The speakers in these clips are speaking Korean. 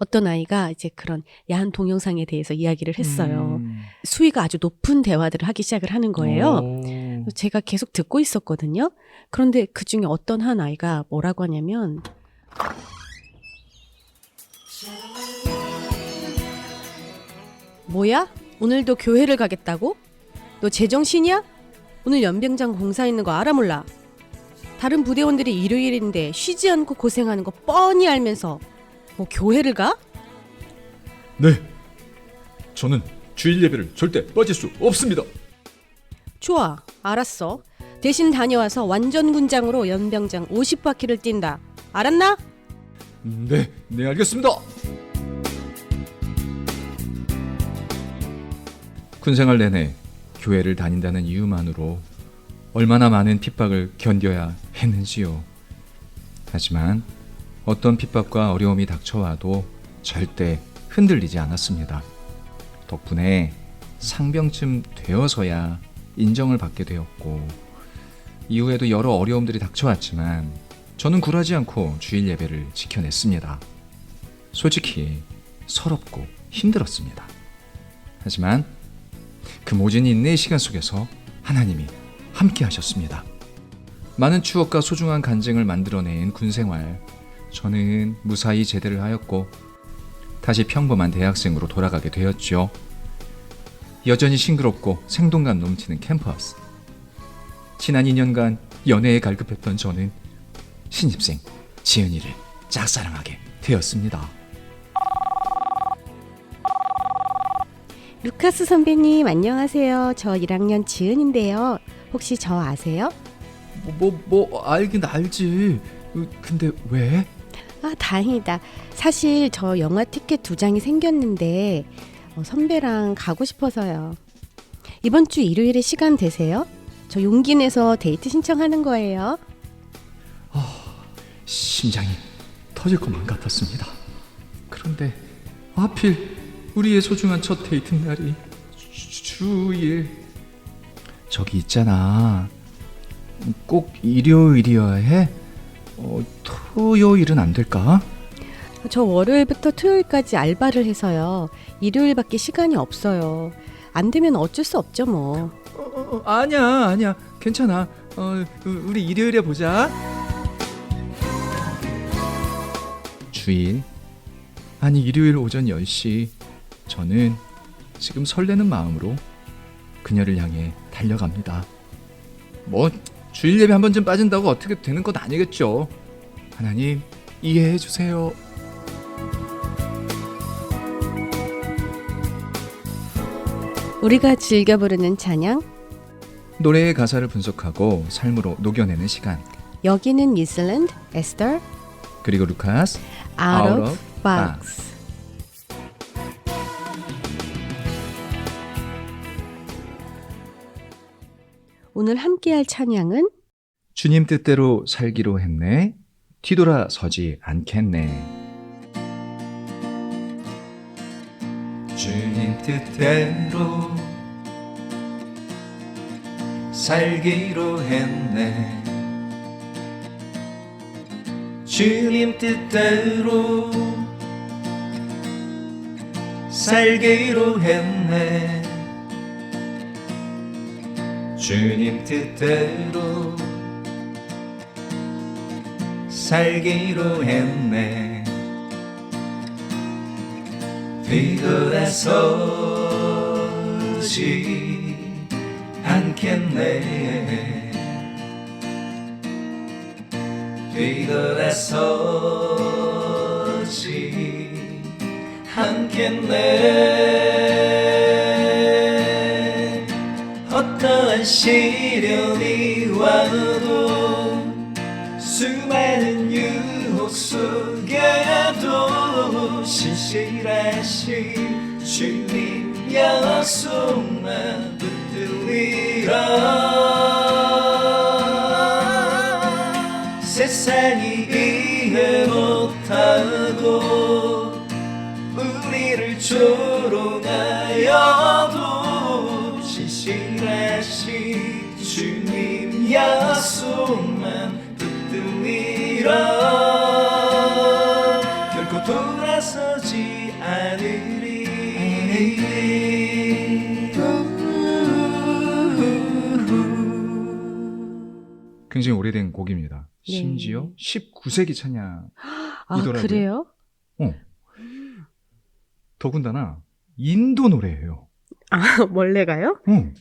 어떤 아이가 이제 그런 야한 동영상에 대해서 이야기를 했어요. 음. 수위가 아주 높은 대화들을 하기 시작을 하는 거예요. 오. 제가 계속 듣고 있었거든요. 그런데 그 중에 어떤 한 아이가 뭐라고 하냐면 뭐야? 오늘도 교회를 가겠다고? 너 제정신이야? 오늘 연병장 공사 있는 거 알아 몰라? 다른 부대원들이 일요일인데 쉬지 않고 고생하는 거 뻔히 알면서 뭐 교회를 가? 네. 저는 주일 예배를 절대 빠질 수 없습니다. 좋아, 알았어. 대신 다녀와서 완전 군장으로 연병장 50바퀴를 뛴다. 알았나? 네, 네 알겠습니다. 군생활 내내 교회를 다닌다는 이유만으로 얼마나 많은 핍박을 견뎌야 했는지요. 하지만 어떤 핍박과 어려움이 닥쳐와도 절대 흔들리지 않았습니다. 덕분에 상병쯤 되어서야 인정을 받게 되었고 이후에도 여러 어려움들이 닥쳐왔지만 저는 굴하지 않고 주일 예배를 지켜냈습니다. 솔직히 서럽고 힘들었습니다. 하지만 그 모진 인내의 시간 속에서 하나님이 함께 하셨습니다. 많은 추억과 소중한 간증을 만들어낸 군 생활. 저는 무사히 제대를 하였고 다시 평범한 대학생으로 돌아가게 되었죠. 여전히 싱그럽고 생동감 넘치는 캠퍼스. 지난 2년간 연애에 갈급했던 저는 신입생 지은이를 짝사랑하게 되었습니다. 루카스 선배님 안녕하세요. 저 1학년 지은인데요. 혹시 저 아세요? 뭐, 뭐, 뭐 알긴 알지. 어, 근데 왜? 아 다행이다. 사실 저 영화 티켓 두 장이 생겼는데 어, 선배랑 가고 싶어서요. 이번 주 일요일에 시간 되세요? 저 용기 내서 데이트 신청하는 거예요. 심장이 터질 것만 같았습니다. 그런데 하필 우리의 소중한 첫 데이트 날이 주- 주일 저기 있잖아. 꼭 일요일이어야 해? 어, 토요일은 안 될까? 저 월요일부터 토요일까지 알바를 해서요. 일요일밖에 시간이 없어요. 안 되면 어쩔 수 없죠 뭐. 어, 어, 어, 아니야, 아니야. 괜찮아. 어, 우- 우리 일요일에 보자. 주일 아니 일요일 오전 10시 저는 지금 설레는 마음으로 그녀를 향해 달려갑니다. 뭐 주일 예배 한 번쯤 빠진다고 어떻게 되는 건 아니겠죠. 하나님 이해해 주세요. 우리가 즐겨 부르는 찬양. 노래의 가사를 분석하고 삶으로 녹여내는 시간. 여기는 뉴질랜드 에스터 그리고 루카스 Out, of Box. 오늘 함께 할 찬양은 주님 뜻대로 살기로 했네. 뒤돌아 서지 않겠네. 주님 뜻대로 살기로 했네. 주님 뜻대로 살기로 했네. 주님 뜻대로 살기로 했네. 뒤돌아서지 않겠네. 뒤돌아서지 않겠네 어떠한 시련이 와도 수많은 유혹 속에도 신실하신 주님 약속만 붙들리라 약속만 붙들리라 결코 돌아서지 않으리 굉장히 오래된 곡입니다. 네. 심지어 19세기 찬양. 아, 이더라고요. 그래요? 어. 더군다나 인도 노래예요. 아, 원래가요? 어.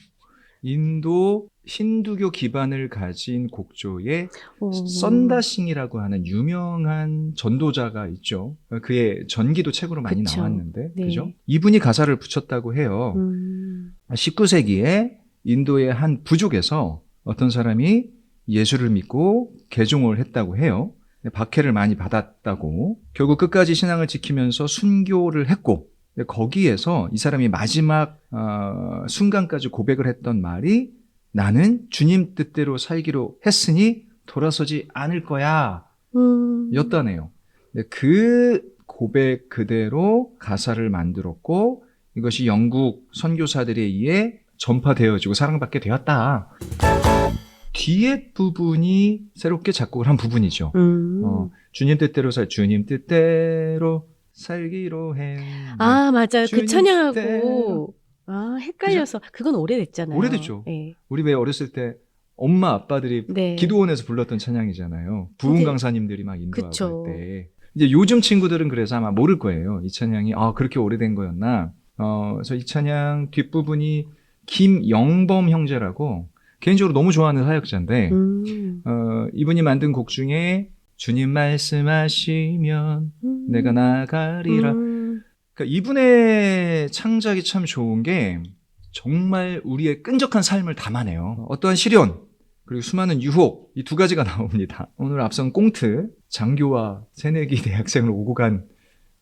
인도 힌두교 기반을 가진 곡조의 오. 썬다싱이라고 하는 유명한 전도자가 있죠. 그의 전기도 책으로 많이 그쵸. 나왔는데, 네. 그죠? 이분이 가사를 붙였다고 해요. 음. 19세기에 인도의 한 부족에서 어떤 사람이 예수를 믿고 개종을 했다고 해요. 박해를 많이 받았다고. 결국 끝까지 신앙을 지키면서 순교를 했고, 거기에서 이 사람이 마지막 어, 순간까지 고백을 했던 말이 나는 주님 뜻대로 살기로 했으니 돌아서지 않을 거야. 음. 였다네요. 그 고백 그대로 가사를 만들었고 이것이 영국 선교사들에 의해 전파되어지고 사랑받게 되었다. 뒤에 부분이 새롭게 작곡을 한 부분이죠. 음. 어, 주님 뜻대로 살 주님 뜻대로 살기로 했네. 아, 맞아요. 그 찬양하고. 아, 헷갈려서. 그건 오래됐잖아요. 오래됐죠. 네. 우리 왜 어렸을 때 엄마 아빠들이 네. 기도원에서 불렀던 찬양이잖아요. 부흥 강사님들이 막 인도하고 그쵸. 할 때. 이제 요즘 친구들은 그래서 아마 모를 거예요. 이 찬양이 아 그렇게 오래된 거였나. 어, 그래서 이 찬양 뒷부분이 김영범 형제라고 개인적으로 너무 좋아하는 사역자인데 음. 어, 이분이 만든 곡 중에 주님 말씀하시면 음. 내가 나가리라. 음. 그러니까 이분의 창작이 참 좋은 게 정말 우리의 끈적한 삶을 담아내요. 어떠한 시련 그리고 수많은 유혹 이 두 가지가 나옵니다. 오늘 앞선 꽁트 장교와 새내기 대학생을 오고 간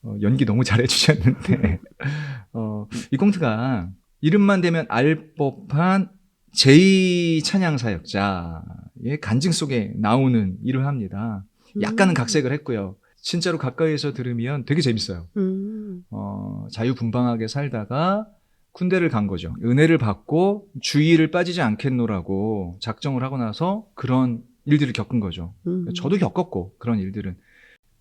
어, 연기 너무 잘해주셨는데 어, 이 꽁트가 이름만 되면 알 법한 제2 찬양 사역자의 간증 속에 나오는 일을 합니다. 약간은 음. 각색을 했고요. 진짜로 가까이에서 들으면 되게 재밌어요. 음. 어, 자유분방하게 살다가 군대를 간 거죠. 은혜를 받고 주의를 빠지지 않겠노라고 작정을 하고 나서 그런 일들을 겪은 거죠. 음. 저도 겪었고 그런 일들은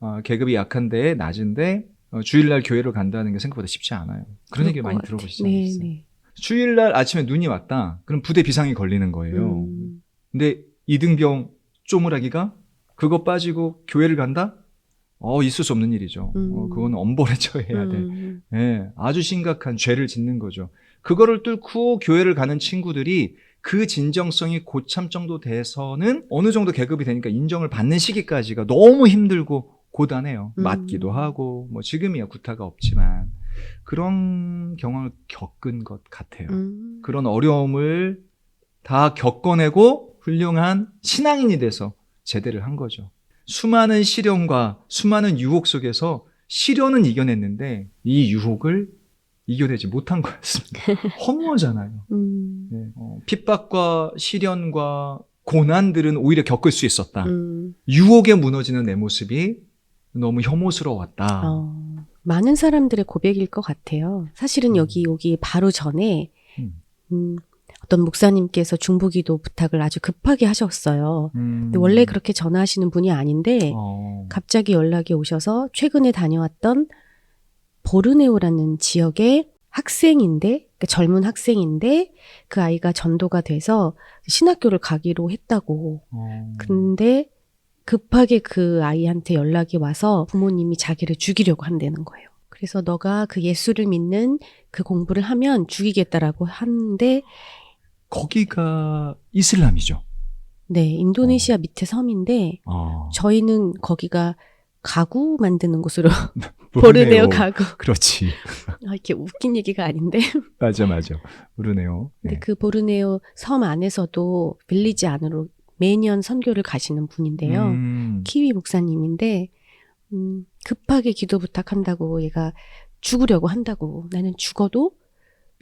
어, 계급이 약한데 낮은데 어, 주일날 교회를 간다는 게 생각보다 쉽지 않아요. 그런 얘기 것 많이 같아. 들어보시지 네? 네. 주일날 아침에 눈이 왔다. 그럼 부대 비상이 걸리는 거예요. 음. 근데 이등병 쪼무라기가 그거 빠지고 교회를 간다? 어 있을 수 없는 일이죠. 음. 어, 그건 엄벌에 처해야 돼. 음. 예, 아주 심각한 죄를 짓는 거죠. 그거를 뚫고 교회를 가는 친구들이 그 진정성이 고참 정도 돼서는 어느 정도 계급이 되니까 인정을 받는 시기까지가 너무 힘들고 고단해요. 음. 맞기도 하고, 뭐 지금이야 구타가 없지만 그런 경험을 겪은 것 같아요. 음. 그런 어려움을 다 겪어내고 훌륭한 신앙인이 돼서 제대를 한 거죠. 수많은 시련과 수많은 유혹 속에서 시련은 이겨냈는데 이 유혹을 이겨내지 못한 거였습니다. 허무하잖아요. 음. 네. 어, 핍박과 시련과 고난들은 오히려 겪을 수 있었다. 음. 유혹에 무너지는 내 모습이 너무 혐오스러웠다. 어, 많은 사람들의 고백일 것 같아요. 사실은 음. 여기 오기 바로 전에 음. 음, 어떤 목사님께서 중보기도 부탁을 아주 급하게 하셨어요. 음. 근데 원래 그렇게 전화하시는 분이 아닌데 어. 갑자기 연락이 오셔서 최근에 다녀왔던 보르네오라는 지역의 학생인데 그러니까 젊은 학생인데 그 아이가 전도가 돼서 신학교를 가기로 했다고. 어. 근데 급하게 그 아이한테 연락이 와서 부모님이 자기를 죽이려고 한다는 거예요. 그래서 너가 그 예수를 믿는 그 공부를 하면 죽이겠다라고 하는데 거기가 이슬람이죠. 네, 인도네시아 밑에 섬인데 어. 저희는 거기가 가구 만드는 곳으로 보르네오 가구. 그렇지. 아, 이렇게 웃긴 얘기가 아닌데. 맞아, 맞아. 모르네요. 근데 네. 그 보르네오 섬 안에서도 빌리지 안으로 매년 선교를 가시는 분인데요. 음. 키위 목사님인데 음, 급하게 기도 부탁한다고 얘가 죽으려고 한다고 나는 죽어도 이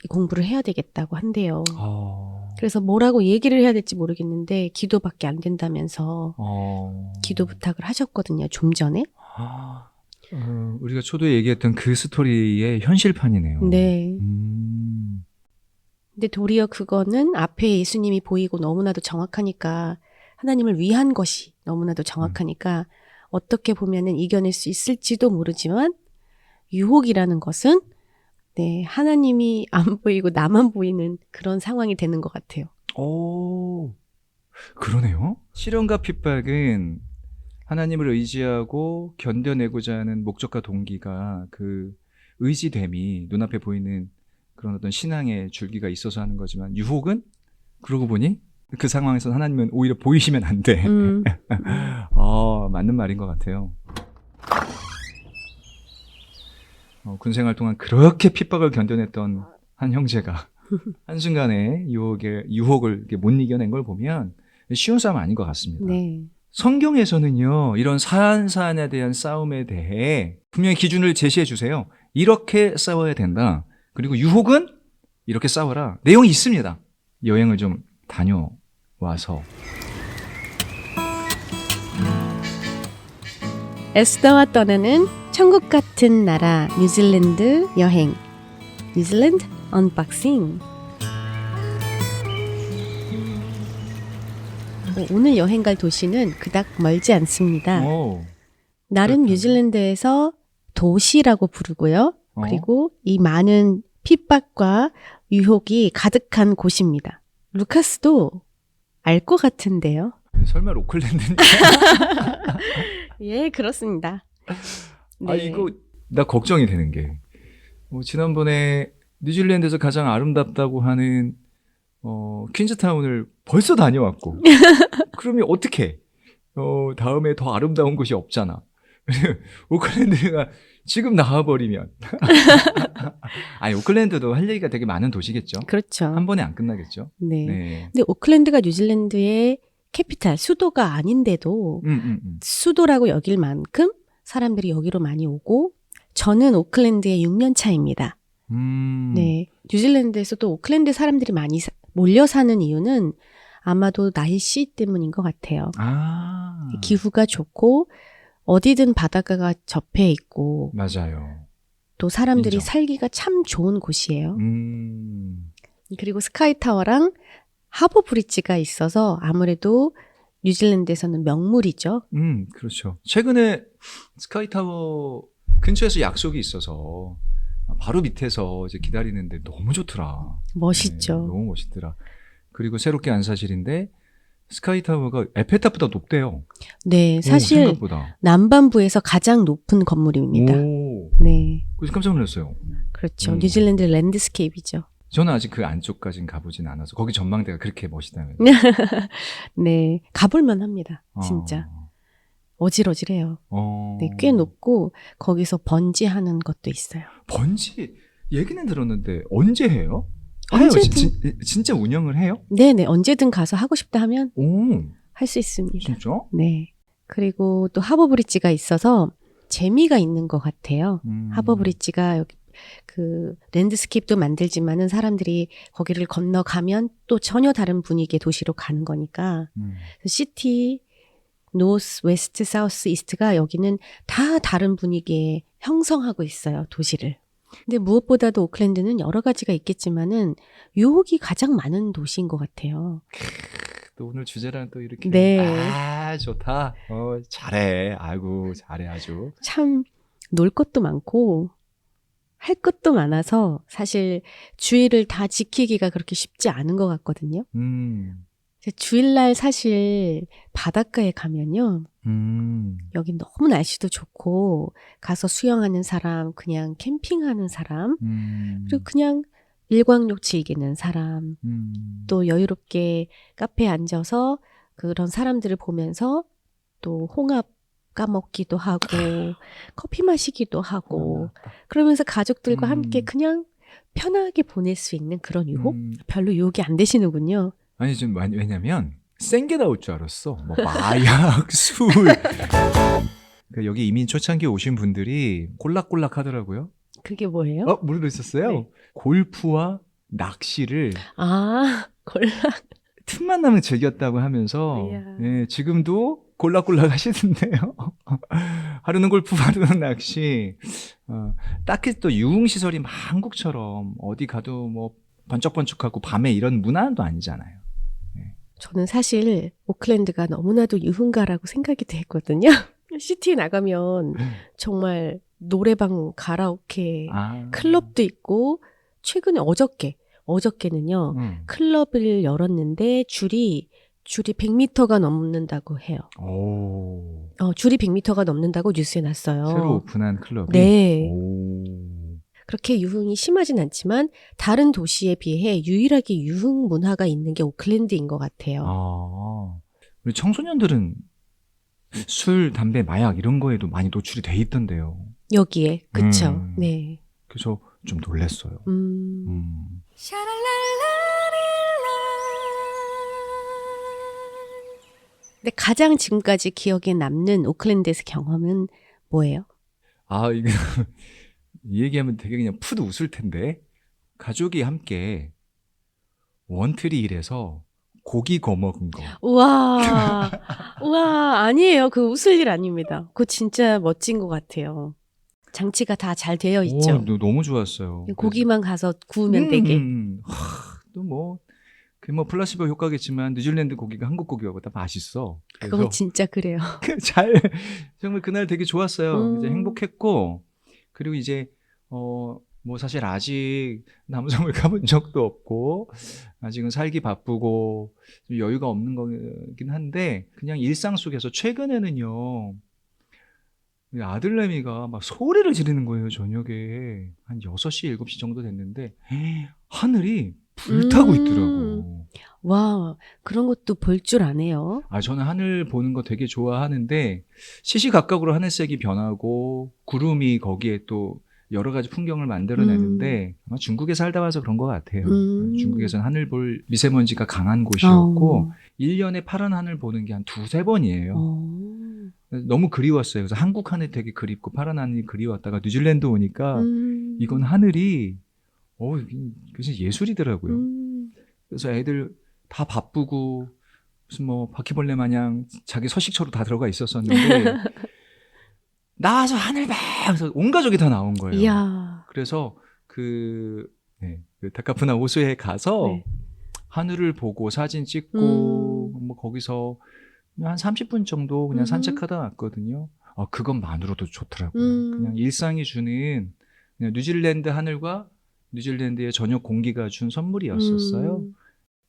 공부를 해야 되겠다고 한대요. 어. 그래서 뭐라고 얘기를 해야 될지 모르겠는데 기도밖에 안 된다면서 어. 기도 부탁을 하셨거든요. 좀 전에. 아, 어, 우리가 초도에 얘기했던 그 스토리의 현실판이네요. 네. 음. 근데 도리어 그거는 앞에 예수님이 보이고 너무나도 정확하니까 하나님을 위한 것이 너무나도 정확하니까 어떻게 보면은 이겨낼 수 있을지도 모르지만 유혹이라는 것은 네, 하나님이 안 보이고 나만 보이는 그런 상황이 되는 것 같아요. 오, 그러네요. 시련과 핍박은 하나님을 의지하고 견뎌내고자 하는 목적과 동기가 그 의지됨이 눈앞에 보이는 그런 어떤 신앙의 줄기가 있어서 하는 거지만 유혹은 그러고 보니 그 상황에서 하나님은 오히려 보이시면 안 돼. 음, 아, 맞는 말인 것 같아요. 어, 군 생활 동안 그렇게 핍박을 견뎌냈던 한 형제가 한순간에 유혹에, 유혹을 못 이겨낸 걸 보면 쉬운 싸움 아닌 것 같습니다. 네. 성경에서는요, 이런 사안사안에 대한 싸움에 대해 분명히 기준을 제시해 주세요. 이렇게 싸워야 된다. 그리고 유혹은 이렇게 싸워라. 내용이 있습니다. 여행을 좀 다녀와서. 에스더와 떠나는 천국 같은 나라 뉴질랜드 여행. 뉴질랜드 언박싱. 어, 오늘 여행 갈 도시는 그닥 멀지 않습니다. 오, 나름. 뉴질랜드에서 도시라고 부르고요. 어? 그리고 이 많은 핍박과 유혹이 가득한 곳입니다. 루카스도 알 것 같은데요. 설마 로클랜드인가? 예, 그렇습니다. 아 이거 나 걱정이 되는 게 뭐, 지난번에 뉴질랜드에서 가장 아름답다고 하는 어, 퀸즈타운을 벌써 다녀왔고 그러면 어떻게 어, 다음에 더 아름다운 곳이 없잖아. 오클랜드가 지금 나와버리면 아니 오클랜드도 할 얘기가 되게 많은 도시겠죠. 그렇죠. 한 번에 안 끝나겠죠. 네. 네. 근데 오클랜드가 뉴질랜드의 캐피탈, 수도가 아닌데도 음, 음, 음. 수도라고 여길 만큼 사람들이 여기로 많이 오고 저는 오클랜드에 6년 차입니다. 음. 네. 뉴질랜드에서도 오클랜드 사람들이 많이 사- 몰려 사는 이유는 아마도 날씨 때문인 것 같아요. 아. 기후가 좋고 어디든 바닷가가 접해 있고 맞아요. 또 사람들이 인정. 살기가 참 좋은 곳이에요. 음. 그리고 스카이타워랑 하버 브릿지가 있어서 아무래도 뉴질랜드에서는 명물이죠. 음, 그렇죠. 최근에 스카이타워 근처에서 약속이 있어서 바로 밑에서 이제 기다리는데 너무 좋더라. 멋있죠. 네, 너무 멋있더라. 그리고 새롭게 안 사실인데 스카이타워가 에펠탑보다 높대요. 네, 오, 사실 생각보다. 남반부에서 가장 높은 건물입니다. 오, 네, 그래서 깜짝 놀랐어요. 그렇죠. 음. 뉴질랜드 랜드스케이프죠. 저는 아직 그 안쪽까지는 가보진 않아서 거기 전망대가 그렇게 멋있다면. 네, 가볼만 합니다. 진짜. 어질어질해요. 어. 네, 꽤 높고 거기서 번지하는 것도 있어요. 번지 얘기는 들었는데 언제 해요? 언제든. 진, 진짜 운영을 해요? 네네, 언제든 가서 하고 싶다 하면 오, 할수 있습니다. 진짜? 네. 그리고 또 하버 브릿지가 있어서 재미가 있는 것 같아요. 음. 하버 브릿지가 여기 그 랜드스케이프도 만들지만은 사람들이 거기를 건너가면 또 전혀 다른 분위기의 도시로 가는 거니까 음. 시티 노스 웨스트 사우스 이스트가 여기는 다 다른 분위기에 형성하고 있어요 도시를. 근데 무엇보다도 오클랜드는 여러 가지가 있겠지만은 유혹이 가장 많은 도시인 것 같아요. 또 오늘 주제랑 또 이렇게 네. 아 좋다 어 잘해 아이고 잘해 아주 참 놀 것도 많고 할 것도 많아서 사실 주의를 다 지키기가 그렇게 쉽지 않은 것 같거든요. 음, 주일날 사실 바닷가에 가면요. 음, 여기 너무 날씨도 좋고 가서 수영하는 사람, 그냥 캠핑하는 사람, 음, 그리고 그냥 일광욕 즐기는 사람, 음. 또 여유롭게 카페에 앉아서 그런 사람들을 보면서 또 홍합 까먹기도 하고 커피 마시기도 하고 그러면서 가족들과 음. 함께 그냥 편하게 보낼 수 있는 그런 유혹? 음, 별로 유혹이 안 되시는군요. 아니 좀 많이- 왜냐면 센 게 나올 줄 알았어 뭐 마약 술그 여기 이민 초창기 오신 분들이 꼴락꼴락 하더라고요 그게 뭐예요? 어 모르셨어요 네. 골프와 낚시를 아, 골라. 틈만 나면 즐겼다고 하면서 이야. 예, 지금도 골락골락 하시던데요. 하루는 골프, 하루는 낚시. 어, 딱히 또 유흥시설이 막 한국처럼 어디 가도 뭐 번쩍번쩍하고 밤에 이런 문화도 아니잖아요. 저는 사실 오클랜드가 너무나도 유흥가라고 생각이 됐거든요. 시티에 나가면 정말 노래방, 가라오케, 아. 클럽도 있고 최근에 어저께 어저께는요 음. 클럽을 열었는데 줄이 줄이 100m가 넘는다고 해요. 오. 어, 줄이 100m가 넘는다고 뉴스에 났어요. 새로 오픈한 클럽이. 네. 오. 그렇게 유흥이 심하진 않지만 다른 도시에 비해 유일하게 유흥 문화가 있는 게 오클랜드인 것 같아요. 아. 우리 청소년들은 술, 담배, 마약 이런 거에도 많이 노출이 돼 있던데요. 여기에 그쵸? 음. 네. 그래서 좀 놀랐어요. 음. 음. 근데 가장 지금까지 기억에 남는 오클랜드에서 경험은 뭐예요? 아, 이거 이 얘기하면 되게 그냥 푸드 웃을 텐데 가족이 함께 원트리 일에서 고기 구워 먹은 거. 우와, 우와, 아니에요. 그 웃을 일 아닙니다. 그거 진짜 멋진 것 같아요. 장치가 다 잘 되어 있죠. 오, 너- 너무 좋았어요. 고기만 가서 구우면 음, 되게. 음, 음. 하, 또뭐 그뭐 플라시보 효과겠지만 뉴질랜드 고기가 한국 고기보다 맛있어. 그건 진짜 그래요. 잘 정말 그날 되게 좋았어요. 음. 이제 행복했고 그리고 이제 어 뭐 사실 아직 남성을 가본 적도 없고 아직은 살기 바쁘고 좀 여유가 없는 거긴 한데 그냥 일상 속에서 최근에는요 아들내미가 막 소리를 지르는 거예요 저녁에 한 6시 7시 정도 됐는데 하늘이 불타고 음. 있더라고 와, 그런 것도 볼 줄 아네요. 아, 저는 하늘 보는 거 되게 좋아하는데 시시각각으로 하늘색이 변하고 구름이 거기에 또 여러 가지 풍경을 만들어내는데 아마 중국에 살다 와서 그런 것 같아요. 음. 중국에서는 하늘 볼 미세먼지가 강한 곳이었고 어. 일 1년에 파란 하늘 보는 게 한 두세 번이에요. 어. 너무 그리웠어요. 그래서 한국 하늘 되게 그립고 파란 하늘이 그리웠다가 뉴질랜드 오니까 음. 이건 하늘이 어, 그냥 예술이더라고요. 음. 그래서 애들 다 바쁘고 무슨 뭐 바퀴벌레 마냥 자기 서식처로 다 들어가 있었었는데 나와서 하늘 봐 그래서 온 가족이 다 나온 거예요. 이야. 그래서 그, 네, 그 다카푸나 호수에 가서 네. 하늘을 보고 사진 찍고 음. 뭐 거기서 한 30분 정도 그냥 음. 산책하다 왔거든요. 아 그것만으로도 좋더라고요. 음. 그냥 일상이 주는 그냥 뉴질랜드 하늘과 뉴질랜드의 저녁 공기가 준 선물이었었어요. 음.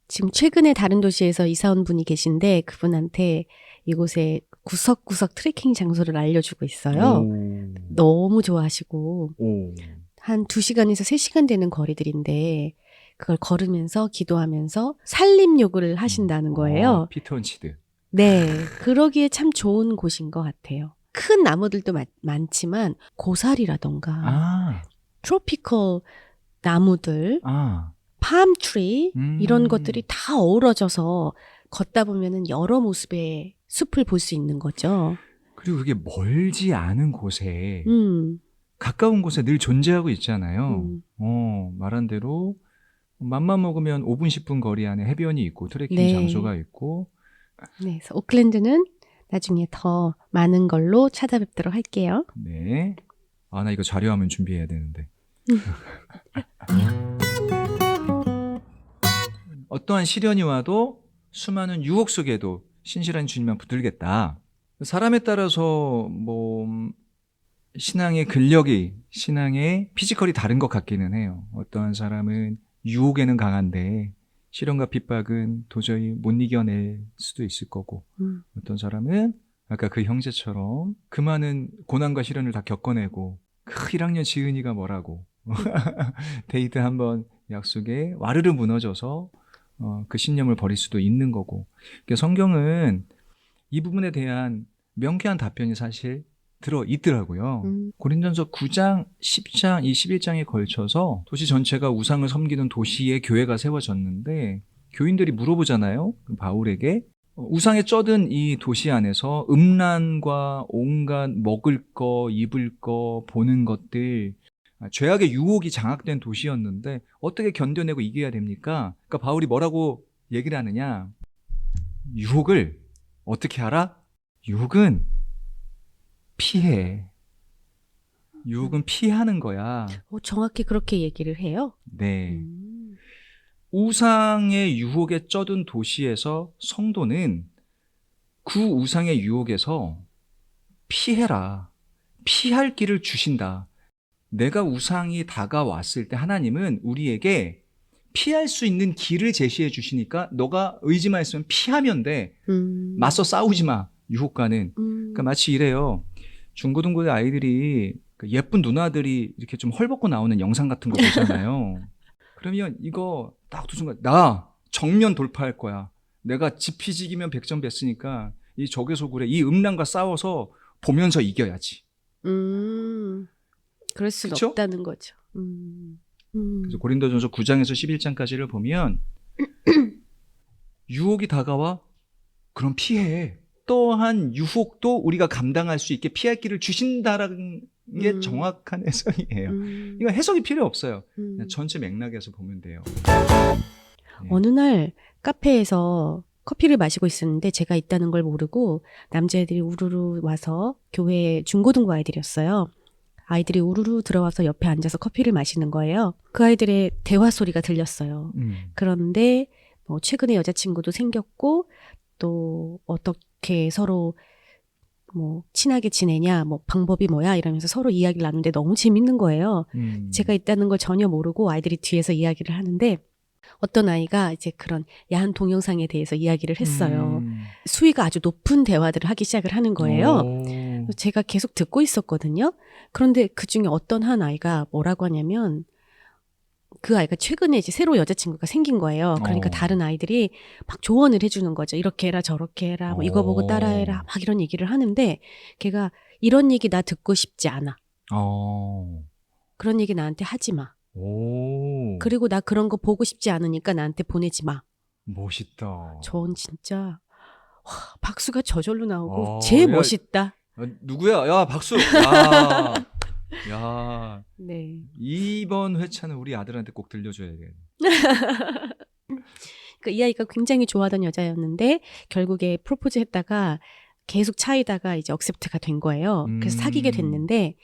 지금 최근에 다른 도시에서 이사 온 분이 계신데 그분한테 이곳에 구석구석 트레킹 장소를 알려주고 있어요. 오. 너무 좋아하시고 오. 한 2시간에서 3시간 되는 거리들인데 그걸 걸으면서 기도하면서 산림 요구를 하신다는 거예요. 어, 피터 언치드. 네. 그러기에 참 좋은 곳인 것 같아요. 큰 나무들도 많, 많지만 고사리라던가 아, 트로피컬 나무들, 아. 팜트리 음. 이런 것들이 다 어우러져서 걷다 보면은 여러 모습의 숲을 볼 수 있는 거죠. 그리고 그게 멀지 않은 곳에 음. 가까운 곳에 늘 존재하고 있잖아요. 음. 어, 말한 대로 맘만 먹으면 5분 10분 거리 안에 해변이 있고 트레킹 네. 장소가 있고 네. 그래서 오클랜드는 나중에 더 많은 걸로 찾아뵙도록 할게요. 네. 아, 나 이거 자료하면 준비해야 되는데. 어떠한 시련이 와도 수많은 유혹 속에도 신실한 주님만 붙들겠다. 사람에 따라서 뭐 음, 신앙의 근력이 신앙의 피지컬이 다른 것 같기는 해요. 어떠한 사람은 유혹에는 강한데 시련과 핍박은 도저히 못 이겨낼 수도 있을 거고 음. 어떤 사람은 아까 그 형제처럼 그 많은 고난과 시련을 다 겪어내고 그 1학년 지은이가 뭐라고 데이트 한번 약속에 와르르 무너져서 어, 그 신념을 버릴 수도 있는 거고 그러니까 성경은 이 부분에 대한 명쾌한 답변이 사실 들어 있더라고요. 음. 고린전서 9장, 10장, 이 11장에 걸쳐서 도시 전체가 우상을 섬기는 도시에 교회가 세워졌는데 교인들이 물어보잖아요. 바울에게 어, 우상에 쩌든 이 도시 안에서 음란과 온갖 먹을 거, 입을 거, 보는 것들 아, 죄악의 유혹이 장악된 도시였는데 어떻게 견뎌내고 이겨야 됩니까? 그러니까 바울이 뭐라고 얘기를 하느냐? 유혹을 어떻게 알아? 유혹은 피해. 유혹은 피하는 거야. 어, 정확히 그렇게 얘기를 해요. 네. 음. 우상의 유혹에 쩌든 도시에서 성도는 그 우상의 유혹에서 피해라. 피할 길을 주신다. 내가 우상이 다가왔을 때 하나님은 우리에게 피할 수 있는 길을 제시해 주시니까 너가 의지만 했으면 피하면 돼. 음. 맞서 싸우지 마. 유혹과는. 음. 그러니까 마치 이래요. 중고등부의 아이들이 그 예쁜 누나들이 이렇게 좀 헐벗고 나오는 영상 같은 거 보잖아요. 그러면 이거 딱 두 순 간 나 정면 돌파할 거야. 내가 지피지기면 백전백승이니까 이 적외소굴에 이 음란과 싸워서 보면서 이겨야지. 음. 그럴 수가 그쵸? 없다는 거죠. 음. 음. 그래서 고린도전서 9장에서 11장까지를 보면 유혹이 다가와 그럼 피해. 또한 유혹도 우리가 감당할 수 있게 피할 길을 주신다라는 게 음. 정확한 해석이에요. 음. 이건 해석이 필요 없어요. 음. 전체 맥락에서 보면 돼요. 네. 어느 날 카페에서 커피를 마시고 있었는데 제가 있다는 걸 모르고 남자애들이 우르르 와서 교회 중고등부 아이들이었어요. 아이들이 우르르 들어와서 옆에 앉아서 커피를 마시는 거예요. 그 아이들의 대화 소리가 들렸어요. 음. 그런데 뭐 최근에 여자친구도 생겼고 또 어떻게 서로 뭐 친하게 지내냐 뭐 방법이 뭐야 이러면서 서로 이야기를 나누는데 너무 재밌는 거예요. 음. 제가 있다는 걸 전혀 모르고 아이들이 뒤에서 이야기를 하는데 어떤 아이가 이제 그런 야한 동영상에 대해서 이야기를 했어요. 음. 수위가 아주 높은 대화들을 하기 시작을 하는 거예요. 오. 그래서 제가 계속 듣고 있었거든요. 그런데 그 중에 어떤 한 아이가 뭐라고 하냐면 그 아이가 최근에 이제 새로 여자친구가 생긴 거예요. 그러니까 어. 다른 아이들이 막 조언을 해주는 거죠. 이렇게 해라, 저렇게 해라, 뭐 이거 보고 어. 따라해라, 막 이런 얘기를 하는데 걔가 이런 얘기 나 듣고 싶지 않아. 어. 그런 얘기 나한테 하지 마. 오. 그리고 나 그런 거 보고 싶지 않으니까 나한테 보내지 마. 멋있다. 전 진짜 와, 박수가 저절로 나오고 어, 제 야, 멋있다. 아, 누구야? 야, 박수. 야. 야. 네. 이번 회차는 우리 아들한테 꼭 들려줘야 돼. 그 이 아이가 굉장히 좋아하던 여자였는데 결국에 프로포즈 했다가 계속 차이다가 이제 억셉트가 된 거예요. 그래서 음. 사귀게 됐는데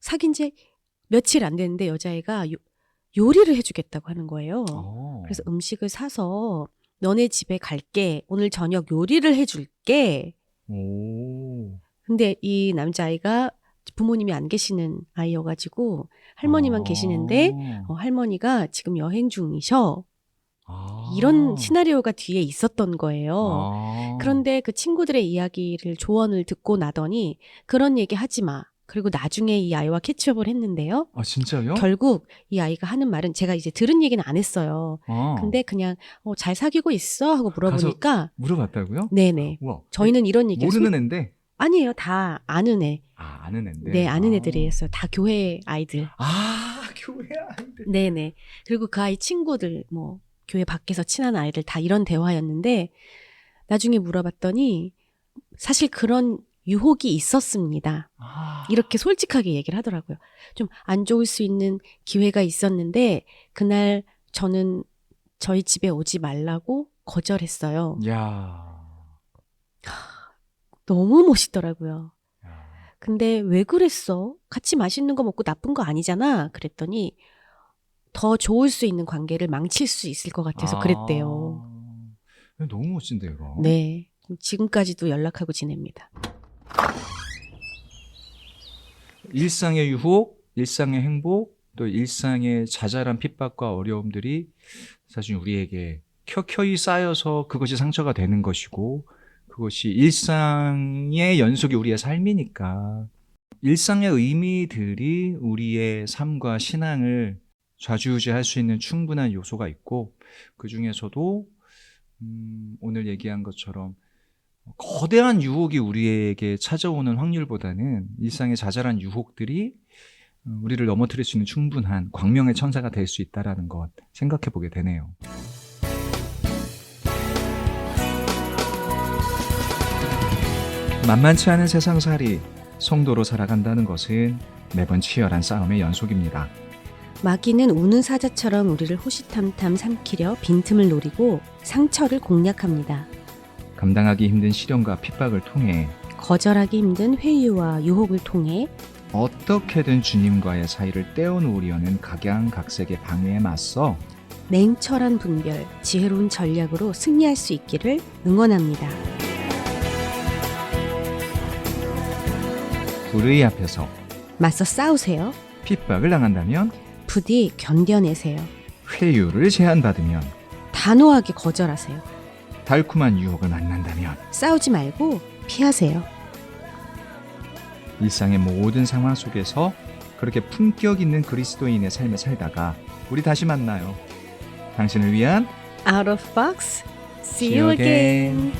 사귄 지 며칠 안 됐는데 여자애가 요, 요리를 해주겠다고 하는 거예요. 어. 그래서 음식을 사서 너네 집에 갈게. 오늘 저녁 요리를 해줄게. 오. 근데 이 남자아이가 부모님이 안 계시는 아이여가지고 할머니만 아. 계시는데 어, 할머니가 지금 여행 중이셔. 아. 이런 시나리오가 뒤에 있었던 거예요. 아. 그런데 그 친구들의 이야기를 조언을 듣고 나더니 그런 얘기 하지 마. 그리고 나중에 이 아이와 캐치업을 했는데요. 아, 진짜요? 결국 이 아이가 하는 말은 제가 이제 들은 얘기는 안 했어요. 아. 근데 그냥 어, 잘 사귀고 있어 하고 물어보니까 물어봤다고요? 네네. 우와. 저희는 이런 얘기 모르는 앤데? 아니에요. 다 아는 애. 아, 아는 앤데. 네, 아는 아. 애들이었어요. 다 교회 아이들. 아, 교회 아이들. 네 네. 그리고 그 아이 친구들, 뭐, 교회 밖에서 친한 아이들 다 이런 대화였는데, 나중에 물어봤더니, 사실 그런 유혹이 있었습니다. 아. 이렇게 솔직하게 얘기를 하더라고요. 좀 안 좋을 수 있는 기회가 있었는데, 그날 저는 저희 집에 오지 말라고 거절했어요. 야. 너무 멋있더라고요. 야. 근데 왜 그랬어? 같이 맛있는 거 먹고 나쁜 거 아니잖아. 그랬더니 더 좋을 수 있는 관계를 망칠 수 있을 것 같아서 그랬대요. 아. 너무 멋진데 이거. 네. 지금까지도 연락하고 지냅니다. 일상의 유혹, 일상의 행복, 또 일상의 자잘한 핍박과 어려움들이 사실 우리에게 켜켜이 쌓여서 그것이 상처가 되는 것이고 그것이 일상의 연속이 우리의 삶이니까 일상의 의미들이 우리의 삶과 신앙을 좌지우지할 수 있는 충분한 요소가 있고 그 중에서도 음, 오늘 얘기한 것처럼 거대한 유혹이 우리에게 찾아오는 확률보다는 일상의 자잘한 유혹들이 어, 우리를 넘어뜨릴 수 있는 충분한 광명의 천사가 될 수 있다라는 것 생각해 보게 되네요. 만만치 않은 세상살이 성도로 살아간다는 것은 매번 치열한 싸움의 연속입니다. 마귀는 우는 사자처럼 우리를 호시탐탐 삼키려 빈틈을 노리고 상처를 공략합니다. 감당하기 힘든 시련과 핍박을 통해 거절하기 힘든 회유와 유혹을 통해 어떻게든 주님과의 사이를 떼어놓으려는 각양각색의 방해에 맞서 냉철한 분별, 지혜로운 전략으로 승리할 수 있기를 응원합니다. 불의 앞에서 맞서 싸우세요. 핍박을 당한다면 부디 견뎌내세요. 회유를 제한받으면 단호하게 거절하세요. 달콤한 유혹을 만난다면 싸우지 말고 피하세요. 일상의 모든 상황 속에서 그렇게 품격 있는 그리스도인의 삶을 살다가 우리 다시 만나요. 당신을 위한 Out of box. See you again.